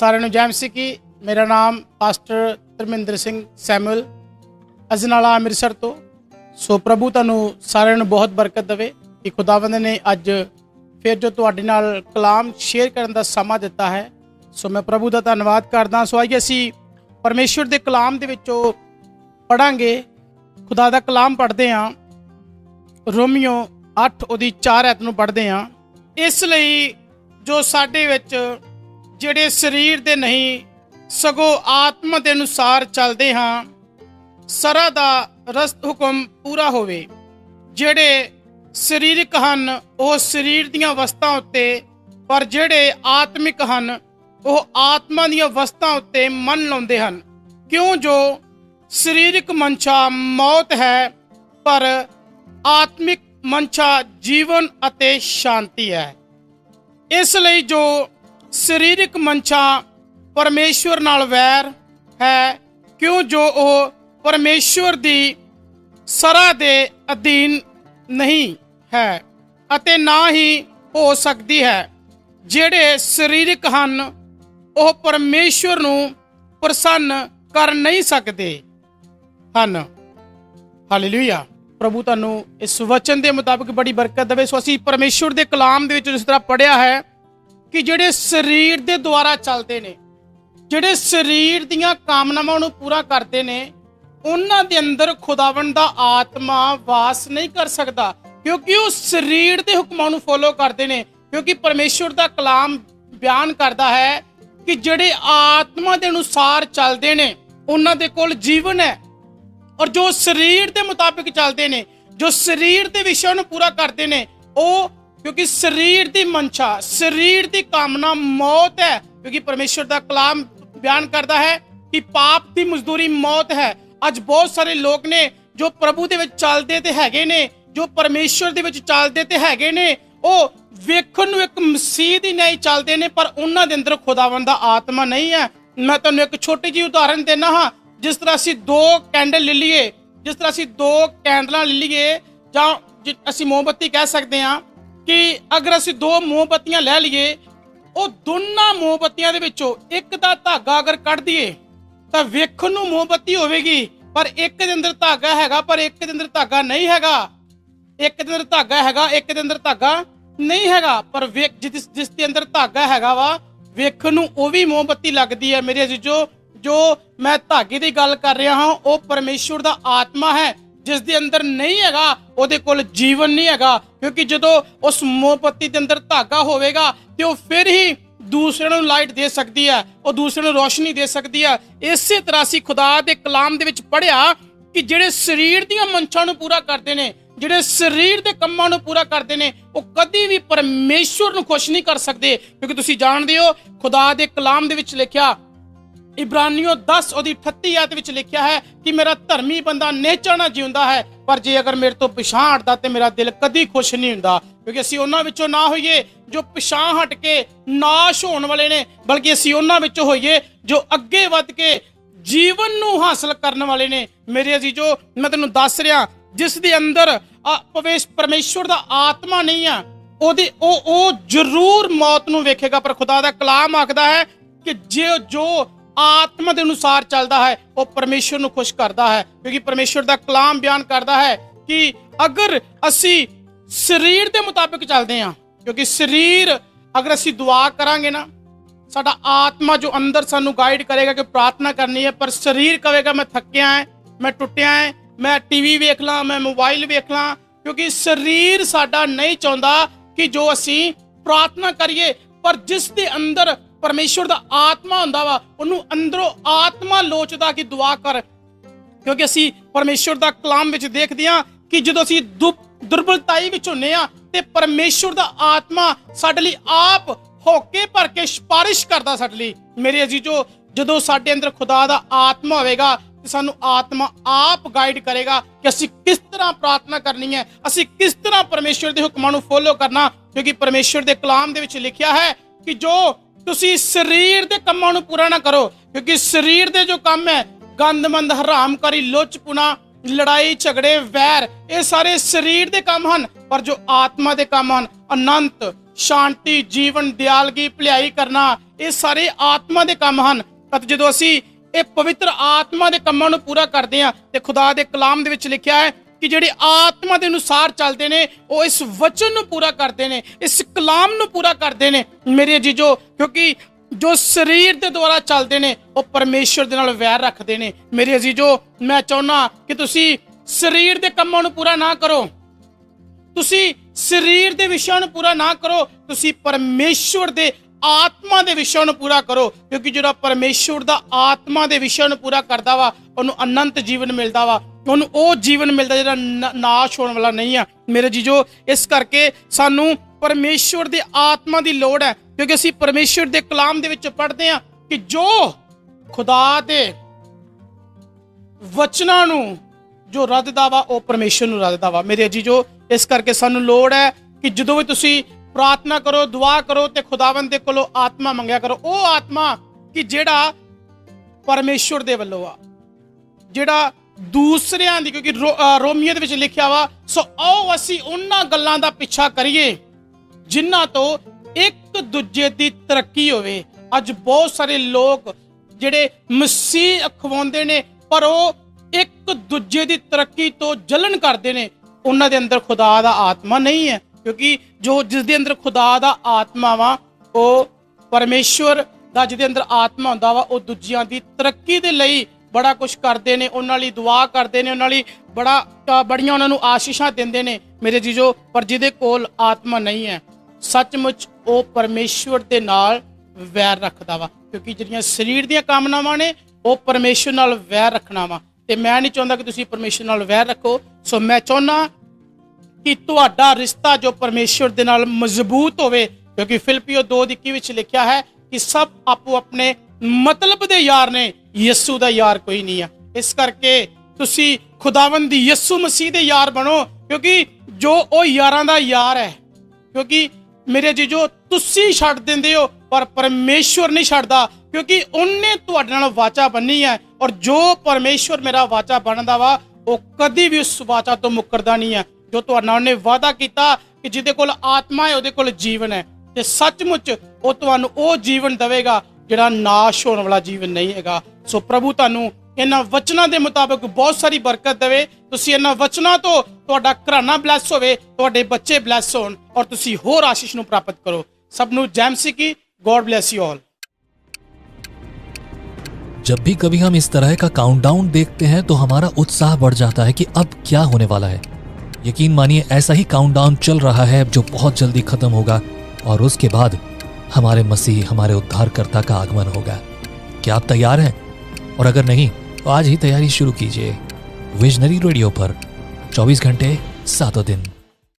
ਸਾਰਿਆਂ ਨੂੰ ਜੈ ਮਸੀਹ ਕੀ। ਮੇਰਾ ਨਾਮ ਪਾਸਟਰ ਧਰਮਿੰਦਰ ਸਿੰਘ ਸੈਮੂਅਲ। ਅਜਨਾਲਾ ਅੰਮ੍ਰਿਤਸਰ ਤੋਂ। ਸੋ ਪ੍ਰਭੂ ਤੁਹਾਨੂੰ ਸਾਰਿਆਂ ਨੂੰ ਬਹੁਤ ਬਰਕਤ ਦੇਵੇ ਕਿ ਖੁਦਾਵੰਦ ਨੇ ਅੱਜ ਫਿਰ ਜੋ ਤੁਹਾਡੇ ਨਾਲ ਕਲਾਮ ਸ਼ੇਅਰ ਕਰਨ ਦਾ ਸਮਾਂ ਦਿੱਤਾ ਹੈ। ਸੋ ਮੈਂ ਪ੍ਰਭੂ ਦਾ ਧੰਨਵਾਦ ਕਰਦਾ ਸੋ ਆਈਏ ਅਸੀਂ ਪਰਮੇਸ਼ਵਰ ਦੇ ਕਲਾਮ ਦੇ ਵਿੱਚੋਂ ਪੜਾਂਗੇ ਖੁਦਾ ਦਾ ਕਲਾਮ ਪੜ੍ਹਦੇ ਹਾਂ। ਰੋਮੀਓ 8 ਉਹਦੀ 4 ਐਤ ਨੂੰ ਪੜ੍ਹਦੇ ਹਾਂ। ਇਸ ਲਈ ਜੋ ਸਾਡੇ ਵਿੱਚ ਜਿਹੜੇ ਸਰੀਰ ਦੇ ਨਹੀਂ, ਸਗੋਂ ਆਤਮਾ ਦੇ ਅਨੁਸਾਰ ਚੱਲਦੇ ਹਾਂ, ਸਰਾ ਦਾ ਰਸਤ ਹੁਕਮ ਪੂਰਾ ਹੋਵੇ। ਜਿਹੜੇ ਸਰੀਰਕ ਹਨ, ਉਹ ਸਰੀਰ ਦੀਆਂ ਵਸਤਾਂ ਉੱਤੇ, ਪਰ ਜਿਹੜੇ ਆਤਮਿਕ ਹਨ, ਉਹ ਆਤਮਾ ਦੀਆਂ ਵਸਤਾਂ ਉੱਤੇ ਮਨ ਲਾਉਂਦੇ ਹਨ। ਕਿਉਂ ਜੋ ਸਰੀਰਕ ਮਨਸ਼ਾ ਮੌਤ ਹੈ, ਪਰ ਆਤਮਿਕ ਮਨਸ਼ਾ ਜੀਵਨ ਅਤੇ ਸ਼ਾਂਤੀ ਹੈ। ਇਸ ਲਈ ਜੋ ਸਰੀਰਕ ਮਨਸ਼ਾ ਪਰਮੇਸ਼ਵਰ ਨਾਲ ਵੈਰ ਹੈ। ਕਿਉਂ ਜੋ ਉਹ ਪਰਮੇਸ਼ਵਰ ਦੀ ਸਰਾ ਦੇ ਅਧੀਨ ਨਹੀਂ ਹੈ ਅਤੇ ਨਾ ਹੀ ਹੋ ਸਕਦੀ ਹੈ। ਜਿਹੜੇ ਸਰੀਰਕ ਹਨ, ਉਹ ਪਰਮੇਸ਼ਵਰ ਨੂੰ ਪ੍ਰਸੰਨ ਕਰ ਨਹੀਂ ਸਕਦੇ ਹਨ। ਹਾਲੇਲੂਇਆ। ਪ੍ਰਭੂ ਤੁਹਾਨੂੰ ਇਸ ਵਚਨ ਦੇ ਮੁਤਾਬਕ ਬੜੀ ਬਰਕਤ ਦੇਵੇ। ਸੋ ਅਸੀਂ ਪਰਮੇਸ਼ਵਰ ਦੇ ਕਲਾਮ ਦੇ ਵਿੱਚ ਜਿਸ ਤਰ੍ਹਾਂ ਪੜਿਆ ਹੈ ਕਿ ਜਿਹੜੇ ਸਰੀਰ ਦੇ ਦੁਆਰਾ ਚੱਲਦੇ ਨੇ, ਜਿਹੜੇ ਸਰੀਰ ਦੀਆਂ ਕਾਮਨਾਵਾਂ ਨੂੰ ਪੂਰਾ ਕਰਦੇ ਨੇ, ਉਹਨਾਂ ਦੇ ਅੰਦਰ ਖੁਦਾਵੰਡ ਦਾ ਆਤਮਾ ਵਾਸ ਨਹੀਂ ਕਰ ਸਕਦਾ, ਕਿਉਂਕਿ ਉਹ ਸਰੀਰ ਦੇ ਹੁਕਮਾਂ ਨੂੰ ਫੋਲੋ ਕਰਦੇ ਨੇ, ਕਿਉਂਕਿ ਪਰਮੇਸ਼ਵਰ ਦਾ ਕਲਾਮ ਬਿਆਨ ਕਰਦਾ ਹੈ ਕਿ ਜਿਹੜੇ ਆਤਮਾ ਦੇ ਅਨੁਸਾਰ ਚੱਲਦੇ ਨੇ, ਉਹਨਾਂ ਦੇ ਕੋਲ ਜੀਵਨ ਹੈ ਔਰ ਜੋ ਸਰੀਰ ਦੇ ਮੁਤਾਬਿਕ ਚੱਲਦੇ ਨੇ, ਜੋ ਸਰੀਰ ਦੇ ਵਿਸ਼ਿਆਂ ਨੂੰ ਪੂਰਾ ਕਰਦੇ ਨੇ, ਉਹ ਕਿਉਂਕਿ ਸਰੀਰ ਦੀ ਮਨਸ਼ਾ, ਸਰੀਰ ਦੀ ਕਾਮਨਾ ਮੌਤ ਹੈ। ਕਿਉਂਕਿ ਪਰਮੇਸ਼ਵਰ ਦਾ ਕਲਾਮ ਬਿਆਨ ਕਰਦਾ ਹੈ ਕਿ ਪਾਪ ਦੀ ਮਜ਼ਦੂਰੀ ਮੌਤ ਹੈ। ਅੱਜ ਬਹੁਤ ਸਾਰੇ ਲੋਕ ਨੇ ਜੋ ਪ੍ਰਭੂ ਦੇ ਵਿੱਚ ਚੱਲਦੇ ਤੇ ਹੈਗੇ ਨੇ, ਜੋ ਪਰਮੇਸ਼ਵਰ ਦੇ ਵਿੱਚ ਚੱਲਦੇ ਤੇ ਹੈਗੇ ਨੇ, ਉਹ ਵੇਖਣ ਨੂੰ ਇੱਕ ਮਸੀਹ ਦੀ ਨਹੀਂ ਚੱਲਦੇ ਨੇ, ਪਰ ਉਹਨਾਂ ਦੇ ਅੰਦਰ ਖੁਦਾਵੰਦ ਦਾ ਆਤਮਾ ਨਹੀਂ ਹੈ। ਮੈਂ ਤੁਹਾਨੂੰ ਇੱਕ ਛੋਟੀ ਜਿਹੀ ਉਦਾਹਰਨ ਦੇਣਾ ਹਾਂ। ਜਿਸ ਤਰ੍ਹਾਂ ਅਸੀਂ ਦੋ ਕੈਂਡਲ ਲੈ ਲਈਏ, ਜਿਸ ਤਰ੍ਹਾਂ ਅਸੀਂ ਦੋ ਕੈਂਡਲਾਂ ਲੈ ਲਈਏ, ਜਾਂ ਜਿ- ਅਸੀਂ ਮੋਮਬੱਤੀ ਕਹਿ ਸਕਦੇ ਹਾਂ ਕਿ ਅਗਰ ਅਸੀਂ ਦੋ ਮੋਮਬੱਤੀਆਂ ਲੈ ਲਈਏ, ਉਹ ਦੋਨਾਂ ਮੋਮਬੱਤੀਆਂ ਦੇ ਵਿੱਚੋਂ ਇੱਕ ਦਾ ਧਾਗਾ ਅਗਰ ਕੱਢ ਦਈਏ, ਤਾਂ ਵੇਖਣ ਨੂੰ ਮੋਮਬੱਤੀ ਹੋਵੇਗੀ, ਪਰ ਇੱਕ ਦੇ ਅੰਦਰ ਧਾਗਾ ਹੈਗਾ, ਪਰ ਇੱਕ ਦੇ ਅੰਦਰ ਧਾਗਾ ਨਹੀਂ ਹੈਗਾ। ਇੱਕ ਦੇ ਅੰਦਰ ਧਾਗਾ ਹੈਗਾ, ਇੱਕ ਦੇ ਅੰਦਰ ਧਾਗਾ ਨਹੀਂ ਹੈਗਾ, ਪਰ ਵੇਖ, ਜਿਸ ਜਿਸ ਦੇ ਅੰਦਰ ਧਾਗਾ ਹੈਗਾ ਵਾ, ਵੇਖਣ ਨੂੰ ਉਹ ਵੀ ਮੋਮਬੱਤੀ ਲੱਗਦੀ ਹੈ। ਮੇਰੇ ਅਜ਼ੀਜ਼ੋ, ਜੋ ਮੈਂ ਧਾਗੇ ਦੀ ਗੱਲ ਕਰ ਰਿਹਾ ਹਾਂ, ਉਹ ਪਰਮੇਸ਼ਵਰ ਦਾ ਆਤਮਾ ਹੈ। ਜਿਸ ਦੇ ਅੰਦਰ ਨਹੀਂ ਹੈਗਾ, ਉਹਦੇ ਕੋਲ ਜੀਵਨ ਨਹੀਂ ਹੈਗਾ। ਕਿਉਂਕਿ ਜਦੋਂ ਉਸ ਮੋਮਬੱਤੀ ਦੇ ਅੰਦਰ ਧਾਗਾ ਹੋਵੇਗਾ, ਤੇ ਉਹ ਫਿਰ ਹੀ ਦੂਸਰਿਆਂ ਨੂੰ ਲਾਈਟ ਦੇ ਸਕਦੀ ਹੈ, ਉਹ ਦੂਸਰਿਆਂ ਨੂੰ ਰੋਸ਼ਨੀ ਦੇ ਸਕਦੀ ਹੈ। ਇਸੇ ਤਰ੍ਹਾਂ ਅਸੀਂ ਖੁਦਾ ਦੇ ਕਲਾਮ ਦੇ ਵਿੱਚ ਪੜ੍ਹਿਆ ਕਿ ਜਿਹੜੇ ਸਰੀਰ ਦੀਆਂ ਮਨਸ਼ਾ ਨੂੰ ਪੂਰਾ ਕਰਦੇ ਨੇ, ਜਿਹੜੇ ਸਰੀਰ ਦੇ ਕੰਮਾਂ ਨੂੰ ਪੂਰਾ ਕਰਦੇ ਨੇ, ਉਹ ਕਦੀ ਵੀ ਪਰਮੇਸ਼ਵਰ ਨੂੰ ਖੁਸ਼ ਨਹੀਂ ਕਰ ਸਕਦੇ। ਕਿਉਂਕਿ ਤੁਸੀਂ ਜਾਣਦੇ ਹੋ, ਖੁਦਾ ਦੇ ਕਲਾਮ ਦੇ ਵਿੱਚ ਲਿਖਿਆ ਇਬਰਾਨੀਓ 10 ਉਹਦੀ 38 ਆਇਤ ਵਿੱਚ ਲਿਖਿਆ ਹੈ ਕਿ ਮੇਰਾ ਧਰਮੀ ਬੰਦਾ ਨੇਚਾ ਨਾ ਜਿਉਂਦਾ ਹੈ, ਪਰ ਜੇ ਅਗਰ ਮੇਰੇ ਤੋਂ ਪਿਛਾਂ ਹਟਦਾ ਤੇ ਮੇਰਾ ਦਿਲ ਕਦੀ ਖੁਸ਼ ਨਹੀਂ ਹੁੰਦਾ। ਕਿਉਂਕਿ ਅਸੀਂ ਉਹਨਾਂ ਵਿੱਚੋਂ ਨਾ ਹੋਈਏ ਜੋ ਪਿਛਾਂ ਹਟ ਕੇ ਨਾਸ਼ ਹੋਣ ਵਾਲੇ ਨੇ, ਬਲਕਿ ਅਸੀਂ ਉਹਨਾਂ ਵਿੱਚੋਂ ਹੋਈਏ ਜੋ ਅੱਗੇ ਵੱਧ ਕੇ ਜੀਵਨ ਨੂੰ ਹਾਸਲ ਕਰਨ ਵਾਲੇ ਨੇ। ਮੇਰੇ ਅਜ਼ੀਜ਼ੋ, ਮੈਂ ਤੈਨੂੰ ਦੱਸ ਰਿਹਾ, ਜਿਸ ਦੇ ਅੰਦਰ ਆ ਪਵੇਸ਼ ਪਰਮੇਸ਼ਵਰ ਦਾ ਆਤਮਾ ਨਹੀਂ ਆ, ਉਹਦੀ ਉਹ ਉਹ ਜ਼ਰੂਰ ਮੌਤ ਨੂੰ ਵੇਖੇਗਾ, ਪਰ ਖੁਦਾ ਦਾ ਕਲਾਮ ਆਖਦਾ ਹੈ ਕਿ ਜੇ ਜੋ ਆਤਮਾ ਦੇ ਅਨੁਸਾਰ ਚੱਲਦਾ ਹੈ, ਉਹ ਪਰਮੇਸ਼ਵਰ ਨੂੰ ਖੁਸ਼ ਕਰਦਾ ਹੈ, ਕਿਉਂਕਿ ਪਰਮੇਸ਼ਵਰ ਦਾ ਕਲਾਮ ਬਿਆਨ ਕਰਦਾ ਹੈ ਕਿ ਅਗਰ ਅਸੀਂ ਸਰੀਰ ਦੇ ਮੁਤਾਬਿਕ ਚੱਲਦੇ ਹਾਂ, ਕਿਉਂਕਿ ਸਰੀਰ ਅਗਰ ਅਸੀਂ ਦੁਆ ਕਰਾਂਗੇ ਨਾ, ਸਾਡਾ ਆਤਮਾ ਜੋ ਅੰਦਰ ਸਾਨੂੰ ਗਾਈਡ ਕਰੇਗਾ ਕਿ ਪ੍ਰਾਰਥਨਾ ਕਰਨੀ ਹੈ, ਪਰ ਸਰੀਰ ਕਹੇਗਾ, ਮੈਂ ਥੱਕਿਆ ਹਾਂ, ਮੈਂ ਟੁੱਟਿਆ ਹਾਂ, ਮੈਂ ਟੀਵੀ ਵੇਖ ਲਾਂ, ਮੈਂ ਮੋਬਾਈਲ ਵੇਖ ਲਾਂ, ਕਿਉਂਕਿ ਸਰੀਰ ਸਾਡਾ ਨਹੀਂ ਚਾਹੁੰਦਾ ਕਿ ਜੋ ਅਸੀਂ ਪ੍ਰਾਰਥਨਾ ਕਰੀਏ, ਪਰ ਜਿਸ ਦੇ ਅੰਦਰ ਪਰਮੇਸ਼ਵਰ ਦਾ ਆਤਮਾ ਹੁੰਦਾ ਵਾ, ਉਹਨੂੰ ਅੰਦਰੋਂ ਆਤਮਾ ਲੋਚਦਾ ਕਿ ਦੁਆ ਕਰ। ਕਿਉਂਕਿ ਅਸੀਂ ਪਰਮੇਸ਼ਵਰ ਦਾ ਕਲਾਮ ਵਿੱਚ ਦੇਖਦੇ ਹਾਂ ਕਿ ਜਦੋਂ ਅਸੀਂ ਦੁ- ਦੁਰਬਲਤਾਈ ਵਿੱਚ ਹੁੰਨੇ ਆ ਤੇ ਪਰਮੇਸ਼ਵਰ ਦਾ ਆਤਮਾ ਸਾਡੇ ਲਈ ਆਪ ਹੋਕੇ ਭਰ ਕੇ ਸਿਫਾਰਿਸ਼ ਕਰਦਾ ਸਾਡੇ ਲਈ। ਮੇਰੇ ਅਜੀਜ਼ੋ, ਜਦੋਂ ਸਾਡੇ ਅੰਦਰ ਖੁਦਾ ਦਾ ਆਤਮਾ ਹੋਵੇਗਾ, ਤੇ ਸਾਨੂੰ ਆਤਮਾ ਆਪ ਗਾਈਡ ਕਰੇਗਾ ਕਿ ਅਸੀਂ ਕਿਸ ਤਰ੍ਹਾਂ ਪ੍ਰਾਰਥਨਾ ਕਰਨੀ ਹੈ, ਅਸੀਂ ਕਿਸ ਤਰ੍ਹਾਂ ਪਰਮੇਸ਼ਵਰ ਦੇ ਹੁਕਮਾਂ ਨੂੰ ਫੋਲੋ ਕਰਨਾ, ਕਿਉਂਕਿ ਪਰਮੇਸ਼ਵਰ ਦੇ ਕਲਾਮ ਦੇ ਵਿੱਚ ਲਿਖਿਆ ਹੈ ਕਿ ਜੋ ਤੁਸੀਂ ਸਰੀਰ ਦੇ ਕੰਮਾਂ ਨੂੰ ਪੂਰਾ ਨਾ ਕਰੋ, ਕਿਉਂਕਿ ਸਰੀਰ ਦੇ ਜੋ ਕੰਮ ਹੈ, ਗੰਦਮੰਦ, ਹਰਾਮਕਾਰੀ, ਲੁੱਚਪੁਣਾ, ਲੜਾਈ, ਝਗੜੇ, ਵੈਰ, ਇਹ ਸਾਰੇ ਸਰੀਰ ਦੇ ਕੰਮ ਹਨ, ਪਰ ਜੋ ਆਤਮਾ ਦੇ ਕੰਮ ਹਨ, ਅਨੰਤ, ਸ਼ਾਂਤੀ, ਜੀਵਨ, ਦਿਆਲਗੀ, ਭਲਾਈ ਕਰਨਾ, ਇਹ ਸਾਰੇ ਆਤਮਾ ਦੇ ਕੰਮ ਹਨ। ਅਤੇ ਜਦੋਂ ਅਸੀਂ ਇਹ ਪਵਿੱਤਰ ਆਤਮਾ ਦੇ ਕੰਮਾਂ ਨੂੰ ਪੂਰਾ ਕਰਦੇ ਹਾਂ, ਤੇ ਖੁਦਾ ਦੇ ਕਲਾਮ ਦੇ ਵਿੱਚ ਲਿਖਿਆ ਹੈ ਕਿ ਜਿਹੜੇ ਆਤਮਾ ਦੇ ਅਨੁਸਾਰ ਚੱਲਦੇ ਨੇ, ਉਹ ਇਸ ਵਚਨ ਨੂੰ ਪੂਰਾ ਕਰਦੇ ਨੇ, ਇਸ ਕਲਾਮ ਨੂੰ ਪੂਰਾ ਕਰਦੇ ਨੇ। ਮੇਰੇ ਜੀਜੋ, ਕਿਉਂਕਿ ਜੋ ਸਰੀਰ ਦੇ ਦੁਆਰਾ ਚੱਲਦੇ ਨੇ, ਉਹ ਪਰਮੇਸ਼ਵਰ ਦੇ ਨਾਲ ਵੈਰ ਰੱਖਦੇ ਨੇ। ਮੇਰੇ ਅਜ਼ੀਜ਼ੋ ਮੈਂ ਚਾਹੁੰਦਾ ਕਿ ਤੁਸੀਂ ਸਰੀਰ ਦੇ ਕੰਮਾਂ ਨੂੰ ਪੂਰਾ ਨਾ ਕਰੋ। ਤੁਸੀਂ ਸਰੀਰ ਦੇ ਵਿਸ਼ਿਆਂ ਨੂੰ ਪੂਰਾ ਨਾ ਕਰੋ, ਤੁਸੀਂ ਪਰਮੇਸ਼ਵਰ ਦੇ ਆਤਮਾ ਦੇ ਵਿਸ਼ਿਆਂ ਨੂੰ ਪੂਰਾ ਕਰੋ। ਕਿਉਂਕਿ ਜਿਹੜਾ ਪਰਮੇਸ਼ਵਰ ਦਾ ਆਤਮਾ ਦੇ ਵਿਸ਼ਿਆਂ ਨੂੰ ਪੂਰਾ ਕਰਦਾ ਵਾ, ਉਹਨੂੰ ਅਨੰਤ ਜੀਵਨ ਮਿਲਦਾ ਵਾ। ਉਹਨੂੰ ਉਹ ਜੀਵਨ ਮਿਲਦਾ ਜਿਹੜਾ ਨ- ਨਾਸ਼ ਹੋਣ ਵਾਲਾ ਨਹੀਂ ਆ। ਮੇਰੇ ਜੀਜੋ, ਇਸ ਕਰਕੇ ਸਾਨੂੰ ਪਰਮੇਸ਼ਵਰ ਦੇ ਆਤਮਾ ਦੀ ਲੋੜ ਹੈ, ਕਿਉਂਕਿ ਅਸੀਂ ਪਰਮੇਸ਼ਵਰ ਦੇ ਕਲਾਮ ਦੇ ਵਿੱਚ ਪੜ੍ਹਦੇ ਹਾਂ ਕਿ ਜੋ ਖੁਦਾ ਦੇ ਵਚਨਾਂ ਨੂੰ, ਜੋ ਰੱਦਦਾ ਵਾ ਉਹ ਪਰਮੇਸ਼ਰ ਨੂੰ ਰੱਦਦਾ ਵਾ ਮੇਰੇ ਜੀਜੋ, ਇਸ ਕਰਕੇ ਸਾਨੂੰ ਲੋੜ ਹੈ ਕਿ ਜਦੋਂ ਵੀ ਤੁਸੀਂ ਪ੍ਰਾਰਥਨਾ ਕਰੋ, ਦੁਆ ਕਰੋ ਤੇ ਖੁਦਾਵੰਦ ਦੇ ਕੋਲੋਂ ਆਤਮਾ ਮੰਗਿਆ ਕਰੋ, ਉਹ ਆਤਮਾ ਕਿ ਜਿਹੜਾ ਪਰਮੇਸ਼ਰ ਦੇ ਵੱਲੋਂ ਆ, ਜਿਹੜਾ ਦੂਸਰਿਆਂ ਦੀ, ਕਿਉਂਕਿ ਰੋ- ਅਹ ਰੋਮੀਓ ਦੇ ਵਿੱਚ ਲਿਖਿਆ ਵਾ, ਸੋ ਆਓ ਅਸੀਂ ਉਹਨਾਂ ਗੱਲਾਂ ਦਾ ਪਿੱਛਾ ਕਰੀਏ, ਜਿਨ੍ਹਾਂ ਤੋਂ ਇੱਕ ਦੂਜੇ ਦੀ ਤਰੱਕੀ ਹੋਵੇ। ਅੱਜ ਬਹੁਤ ਸਾਰੇ ਲੋਕ ਜਿਹੜੇ ਮਸੀਹ ਅਖਵਾਉਂਦੇ ਨੇ, ਪਰ ਉਹ ਇੱਕ ਦੂਜੇ ਦੀ ਤਰੱਕੀ ਤੋਂ ਜਲਨ ਕਰਦੇ ਨੇ। ਉਹਨਾਂ ਦੇ ਅੰਦਰ ਖੁਦਾ ਦਾ ਆਤਮਾ ਨਹੀਂ ਹੈ, ਕਿਉਂਕਿ ਜੋ ਜਿਸ ਦੇ ਅੰਦਰ ਖੁਦਾ ਦਾ ਆਤਮਾ ਵਾ, ਉਹ ਪਰਮੇਸ਼ਵਰ ਦਾ, ਜਿਹਦੇ ਅੰਦਰ ਆਤਮਾ ਹੁੰਦਾ ਵਾ, ਉਹ ਦੂਜਿਆਂ ਦੀ ਤਰੱਕੀ ਦੇ ਲਈ ਬੜਾ ਕੁਝ ਕਰਦੇ ਨੇ, ਉਹਨਾਂ ਲਈ ਦੁਆ ਕਰਦੇ ਨੇ, ਉਹਨਾਂ ਲਈ ਬੜਾ ਬੜੀਆਂ ਉਹਨਾਂ ਨੂੰ ਆਸ਼ੀਸ਼ਾਂ ਦਿੰਦੇ ਨੇ, ਮੇਰੇ ਜੀਜੋ, ਪਰ ਜਿਹਦੇ ਕੋਲ ਆਤਮਾ ਨਹੀਂ ਹੈ, ਸੱਚਮੁੱਚ ਉਹ ਪਰਮੇਸ਼ਵਰ ਦੇ ਨਾਲ ਵੈਰ ਰੱਖਦਾ ਵਾ, ਕਿਉਂਕਿ ਜਿਹੜੀਆਂ ਸਰੀਰ ਦੀਆਂ ਕਾਮਨਾਵਾਂ ਨੇ, ਉਹ ਪਰਮੇਸ਼ਵਰ ਨਾਲ ਵੈਰ ਰੱਖਣਾ ਵਾ, ਤੇ ਮੈਂ ਨਹੀਂ ਚਾਹੁੰਦਾ ਕਿ ਤੁਸੀਂ ਪਰਮੇਸ਼ਵਰ ਨਾਲ ਵੈਰ ਰੱਖੋ, ਸੋ ਮੈਂ ਚਾਹੁੰਦਾ ਕਿ ਤੁਹਾਡਾ ਰਿਸ਼ਤਾ ਜੋ ਪਰਮੇਸ਼ਵਰ ਦੇ ਨਾਲ ਮਜ਼ਬੂਤ ਹੋਵੇ, ਕਿਉਂਕਿ ਫਿਲਪੀਓ 2:21 ਵਿੱਚ ਲਿਖਿਆ ਹੈ ਕਿ ਸਭ ਆਪੋ ਆਪਣੇ ਮਤਲਬ ਦੇ ਯਾਰ ਨੇ ਯਿਸੂ ਦਾ ਯਾਰ ਕੋਈ ਨਹੀਂ ਆ। ਇਸ ਕਰਕੇ ਤੁਸੀਂ ਖੁਦਾਵੰਦ ਦੀ ਯਿਸੂ ਮਸੀਹ ਦੇ ਯਾਰ ਬਣੋ, ਕਿਉਂਕਿ ਜੋ ਉਹ ਯਾਰਾਂ ਦਾ ਯਾਰ ਹੈ, ਕਿਉਂਕਿ ਮੇਰੇ ਜੀਜੋ, ਤੁਸੀਂ ਛੱਡ ਦਿੰਦੇ ਹੋ, ਪਰ ਪਰਮੇਸ਼ਵਰ ਨਹੀਂ ਛੱਡਦਾ, ਕਿਉਂਕਿ ਉਹਨੇ ਤੁਹਾਡੇ ਨਾਲ ਵਾਚਾ ਬੰਨੀ ਹੈ, ਔਰ ਜੋ ਪਰਮੇਸ਼ਵਰ ਮੇਰਾ ਵਾਚਾ ਬਣਦਾ ਵਾ, ਉਹ ਕਦੀ ਵੀ ਉਸ ਵਾਚਾ ਤੋਂ ਮੁੱਕਰਦਾ ਨਹੀਂ ਹੈ। ਜੋ ਤੁਹਾਡੇ ਨਾਲ ਉਹਨੇ ਵਾਅਦਾ ਕੀਤਾ ਕਿ ਜਿਹਦੇ ਕੋਲ ਆਤਮਾ ਹੈ, ਉਹਦੇ ਕੋਲ ਜੀਵਨ ਹੈ, ਤੇ ਸੱਚਮੁੱਚ ਉਹ ਤੁਹਾਨੂੰ ਉਹ ਜੀਵਨ ਦੇਵੇਗਾ, ਜਿਹੜਾ ਨਾਸ਼ ਹੋਣ ਵਾਲਾ ਜੀਵਨ ਨਹੀਂ ਹੈਗਾ। ਸੋ ਪ੍ਰਭੂ ਤੁਹਾਨੂੰ ਇਹਨਾਂ ਵਚਨਾਂ ਦੇ ਮੁਤਾਬਕ ਬਹੁਤ ਸਾਰੀ ਬਰਕਤ ਦੇਵੇ ਤੁਸੀਂ ਇਹਨਾਂ ਵਚਨਾਂ ਤੋਂ ਤੁਹਾਡਾ ਘਰਾਨਾ ਬਲੈਸ ਹੋਵੇ ਤੁਹਾਡੇ ਬੱਚੇ ਬਲੈਸ ਹੋਣ ਔਰ ਤੁਸੀਂ ਹੋਰ ਆਸ਼ੀਸ਼ ਨੂੰ ਪ੍ਰਾਪਤ ਕਰੋ ਸਭ ਨੂੰ ਜੈਮਸੀ ਕੀ ਗੋਡ ਬਲੈਸ ਯੂ ਆਲ जब भी कभी हम इस तरह का काउंटडाउन देखते हैं तो हमारा उत्साह बढ़ जाता है कि अब क्या होने वाला है यकीन मानिए ऐसा ही काउंटडाउन चल रहा है जो बहुत जल्दी खत्म होगा और उसके बाद हमारे मसीह हमारे उद्धारकर्ता का आगमन होगा क्या आप तैयार हैं और अगर नहीं तो आज ही तैयारी शुरू कीजिए विजनरी रेडियो पर 24 घंटे सातों दिन